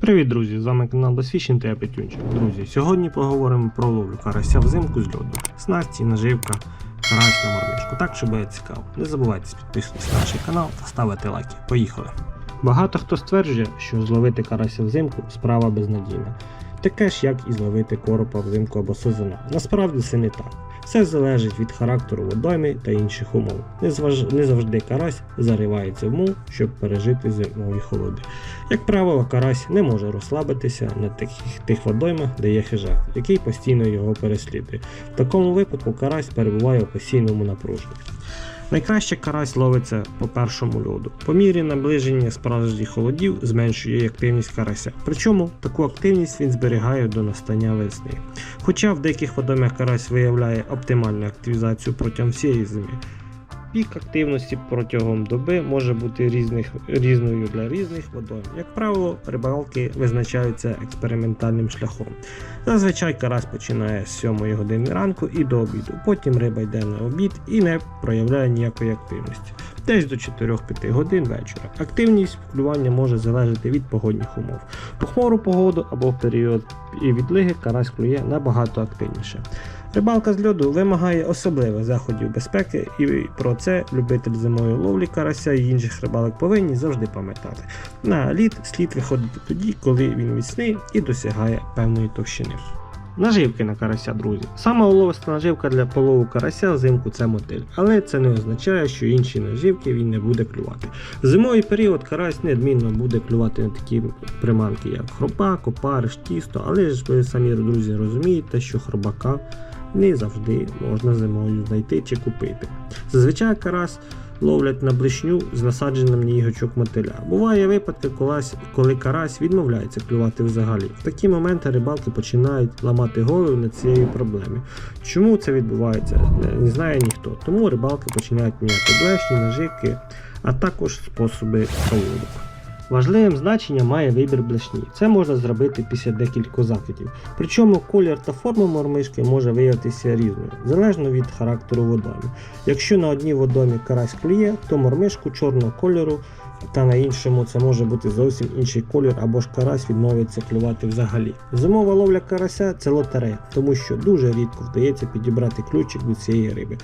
Привіт, друзі! З вами канал Безфішін та я Петюнчик. Друзі, сьогодні поговоримо про ловлю карася взимку з льоду. Снасті, наживка, карась на мормишку. Так, що буде цікаво. Не забувайте підписуватися на наш канал та ставити лайки. Поїхали! Багато хто стверджує, що зловити карася взимку справа безнадійна. Таке ж, як і зловити коропа взимку або сезону. Насправді це не так. Все залежить від характеру водойми та інших умов. Не, завжди карась заривається в мул, щоб пережити зимові холоди. Як правило, карась не може розслабитися на таких тих водоймах, де є хижак, який постійно його переслідує. В такому випадку карась перебуває у постійному напруженні. Найкраще карась ловиться по першому льоду. По мірі наближення справжніх холодів зменшує активність карася. Причому таку активність він зберігає до настання весни. Хоча в деяких водомях карась виявляє оптимальну активізацію протягом всієї зими. Пік активності протягом доби може бути різних, різною для різних водойм. Як правило, рибалки визначаються експериментальним шляхом. Зазвичай карась починає з 7 години ранку і до обіду. Потім риба йде на обід і не проявляє ніякої активності. Десь до 4-5 годин вечора. Активність клювання може залежати від погодних умов. По хмуру погоду або в період відлиги карась клює набагато активніше. Рибалка з льоду вимагає особливих заходів безпеки, і про це любитель зимової ловлі карася і інших рибалок повинні завжди пам'ятати. На лід слід виходити тоді, коли він міцний і досягає певної товщини. Наживки на карася, друзі. Сама уловиста наживка для полову карася взимку це мотиль, але це не означає, що інші наживки він не буде клювати. Зимовий період карась неодмінно буде клювати на такі приманки, як хробак, опариш, тісто, але ж ви самі друзі розумієте, що хробака не завжди можна зимою знайти чи купити. Зазвичай карась ловлять на блишню з насадженням на гачок мотиля. Буває випадки, коли карась відмовляється клювати взагалі. В такі моменти рибалки починають ламати голову над цією проблемою. Чому це відбувається, не- не знає ніхто. Тому рибалки починають міняти блешні, наживки, а також способи проводок. Важливим значенням має вибір блешні. Це можна зробити після декількох закидів. Причому колір та форма мормишки може виявитися різною, залежно від характеру водойми. Якщо на одній водоймі карась клює, то мормишку чорного кольору, та на іншому це може бути зовсім інший колір або ж карась відмовиться клювати взагалі. Зимова ловля карася це лотерея, тому що дуже рідко вдається підібрати ключик до цієї риби.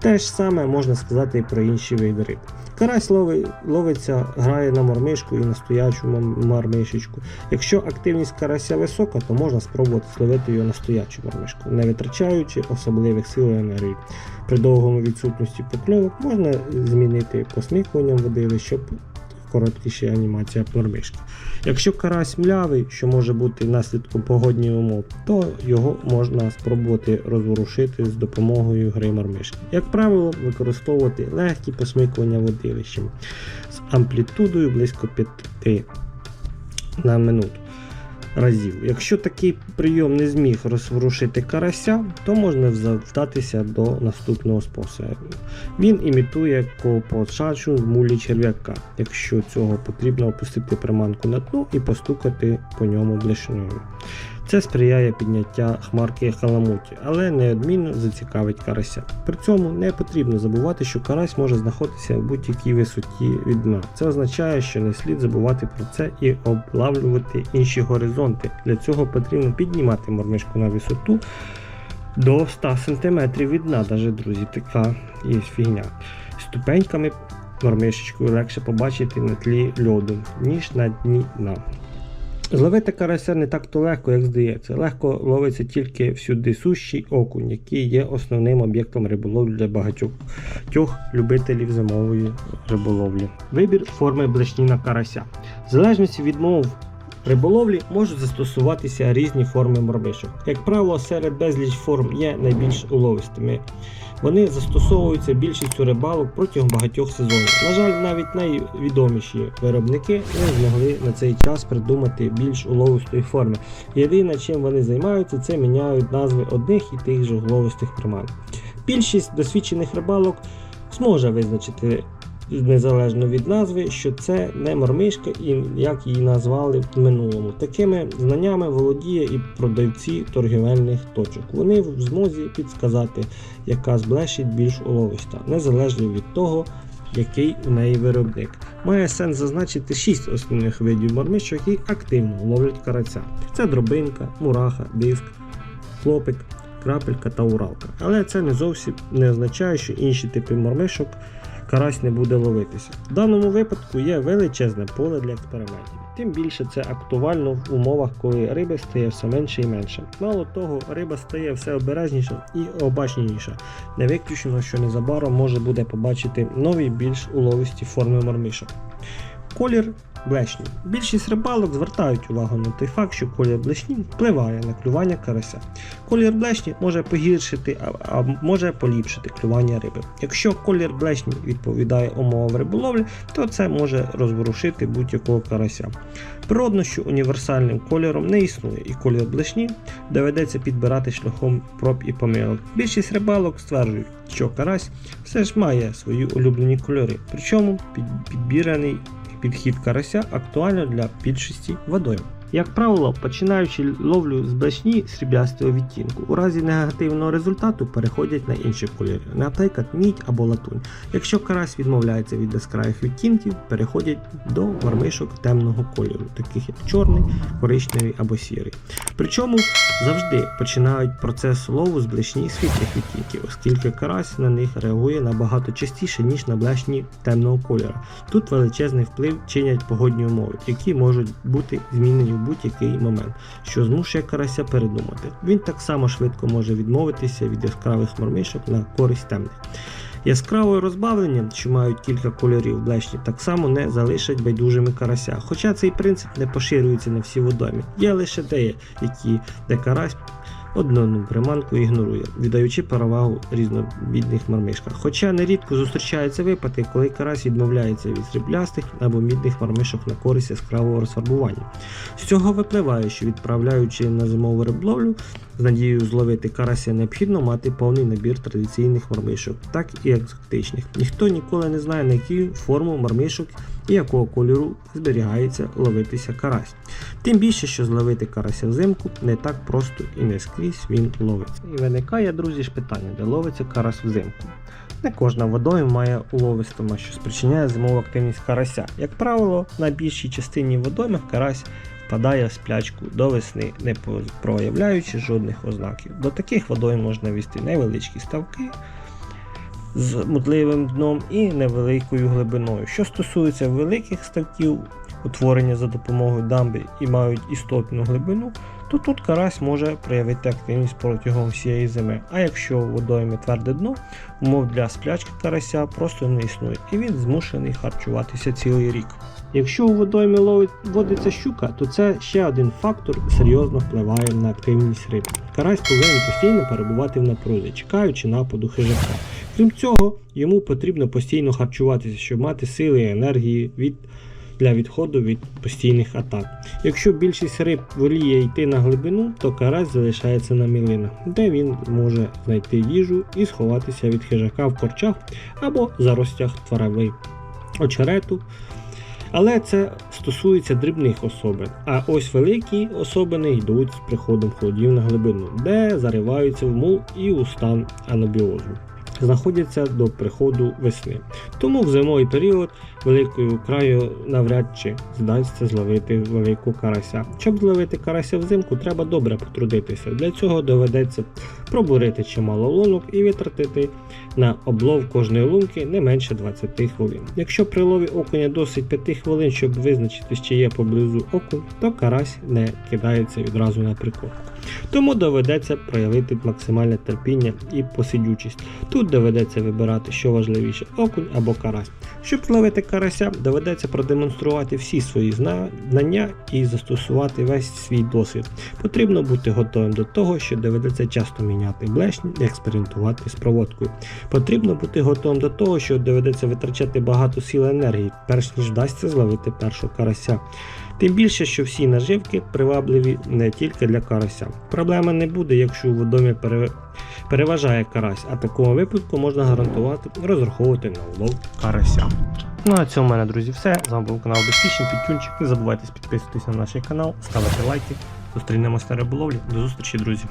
Те ж саме можна сказати і про інші види риб. Карась лови, ловиться, грає на мормишку і на стоячу мармишечку. Якщо активність карася висока, то можна спробувати зловити його на стоячу мормишку, не витрачаючи особливих сил і енергії. При довгому відсутності покльовок можна змінити посмікуванням водили, щоб короткіша анімація мормишки. Якщо карась млявий, що може бути наслідком погодних умов, то його можна спробувати розворушити з допомогою гри мормишки. Як правило, використовувати легкі посмикування водилищем з амплітудою близько 5 на минуту разів. Якщо такий прийом не зміг розворушити карася, то можна вдатися до наступного способу. Він імітує копочачу в мулі черв'яка. Якщо цього потрібно опустити приманку на дно і постукати по ньому блешнею. Це сприяє підняття хмарки халамуті, але неодмінно зацікавить карася. При цьому не потрібно забувати, що карась може знаходитися в будь-якій висоті від дна. Це означає, що не слід забувати про це і облавлювати інші горизонти. Для цього потрібно піднімати мормишку на висоту до 100 см від дна, навіть друзі, така є фігня. Ступеньками мормишечкою легше побачити на тлі льоду, ніж на дні дна. Зловити карася не так то легко, як здається. Легко ловиться тільки всюди сущий окунь, який є основним об'єктом риболовлі для багатьох тьох любителів зимової риболовлі. Вибір форми блешні на карася. В залежності від мов риболовлі можуть застосуватися різні форми мормишок. Як правило, серед безліч форм є найбільш уловистими. Вони застосовуються більшістю рибалок протягом багатьох сезонів. На жаль, навіть найвідоміші виробники не змогли на цей час придумати більш уловистої форми. Єдине, чим вони займаються, це міняють назви одних і тих же уловистих приманок. Більшість досвідчених рибалок зможе визначити незалежно від назви, що це не мормишка і як її назвали в минулому. Такими знаннями володіє і продавці торгівельних точок. Вони в змозі підсказати, яка з блешить більш уловиста, незалежно від того, який у неї виробник. має сенс зазначити 6 основних видів мормишок, які активно ловлять карася. Це дробинка, мураха, диск, хлопик, крапелька та уралка. Але це не зовсім не означає, що інші типи мормишок карась не буде ловитися. В даному випадку є величезне поле для експериментів. Тим більше це актуально в умовах, коли риби стає все менше і менше. Мало того, риба стає все обережніша і обачніша. Не виключено, що незабаром може буде побачити нові більш уловисті форми мормишок. Колір блешні. Більшість рибалок звертають увагу на той факт, що колір блешні впливає на клювання карася. Колір блешні може погіршити, а, може поліпшити клювання риби. Якщо колір блешні відповідає умовам риболовлі, то це може розворушити будь-якого карася. Природно, що універсальним кольором не існує, і колір блешні доведеться підбирати шляхом проб і помилок. Більшість рибалок стверджують, що карась все ж має свої улюблені кольори, причому під- підбіраний підхід карася актуально для більшості водойм. Як правило, починаючи ловлю з блешні сріблястого відтінку, у разі негативного результату переходять на інші кольори, наприклад, мідь або латунь. Якщо карась відмовляється від яскравих відтінків, переходять до мармишок темного кольору, таких як чорний, коричневий або сірий. Причому завжди починають процес лову з блешні світлих відтінків, оскільки карась на них реагує набагато частіше, ніж на блешні темного кольору. Тут величезний вплив чинять погодні умови, які можуть бути змінені будь-який момент, що змушує карася передумати. Він так само швидко може відмовитися від яскравих мормишок на користь темних. Яскраве розбавлення, що мають кілька кольорів блешні, так само не залишать байдужими карася. Хоча цей принцип не поширюється на всі водомі. Є лише деякі, де карась одну приманку ігнорує, віддаючи перевагу різнобідних мармишках. Хоча нерідко зустрічаються випадки, коли карась відмовляється від сріблястих або мідних мармишок на користь яскравого розфарбування. З цього випливає, що відправляючи на зимову риболовлю з надією зловити карася, необхідно мати повний набір традиційних мармишок, так і екзотичних. Ніхто ніколи не знає, на яку форму мармишок і якого кольору зберігається ловитися карась. Тим більше, що зловити карася взимку не так просто і не скрізь він ловиться. І виникає, друзі, ж питання, де ловиться карась взимку. Не кожна водойм має уловистома, що спричиняє зимову активність карася. Як правило, на більшій частині водоймах карась впадає в сплячку до весни, не проявляючи жодних ознаків. До таких водойм можна вести невеличкі ставки з мутливим дном і невеликою глибиною. Що стосується великих ставків, утворення за допомогою дамби і мають істотну глибину, то тут карась може проявити активність протягом всієї зими. А якщо у водоймі тверде дно, умов для сплячки карася просто не існує, і він змушений харчуватися цілий рік. Якщо у водоймі ловить водиться щука, то це ще один фактор серйозно впливає на активність риби. Карась повинен постійно перебувати в напрузі, чекаючи нападу хижака. Крім цього, йому потрібно постійно харчуватися, щоб мати сили і енергії від для відходу від постійних атак. Якщо більшість риб воліє йти на глибину, то карась залишається на мілинах, де він може знайти їжу і сховатися від хижака в корчах або заростях трави, очерету. Але це стосується дрібних особин. А ось великі особини йдуть з приходом холодів на глибину, де зариваються в мул і у стан анабіозу. Знаходяться до приходу весни. Тому в зимовий період великою краю навряд чи здасться зловити велику карася. Щоб зловити карася взимку, треба добре потрудитися. Для цього доведеться пробурити чимало лунок і витратити на облов кожної лунки не менше 20 хвилин. Якщо при лові окуня досить 5 хвилин, щоб визначити, чи є поблизу окунь, то карась не кидається відразу на прикормку. Тому доведеться проявити максимальне терпіння і посидючість. Тут доведеться вибирати, що важливіше окунь або карась. Щоб зловити карася, доведеться продемонструвати всі свої знання і застосувати весь свій досвід. Потрібно бути готовим до того, що доведеться часто міняти блешні і експериментувати з проводкою. Потрібно бути готовим до того, що доведеться витрачати багато сил і енергії, перш ніж вдасться зловити першого карася. Тим більше, що всі наживки привабливі не тільки для карася. Проблеми не буде, якщо у водомі пере... переважає карась, а такого випадку можна гарантувати розраховувати на улов карася. Ну а цьому в мене, друзі, все. З вами був канал Безпічний Підтюнчик. Не забувайте підписуватися на наш канал, ставити лайки. Зустрінемося на риболовлі. До зустрічі, друзі!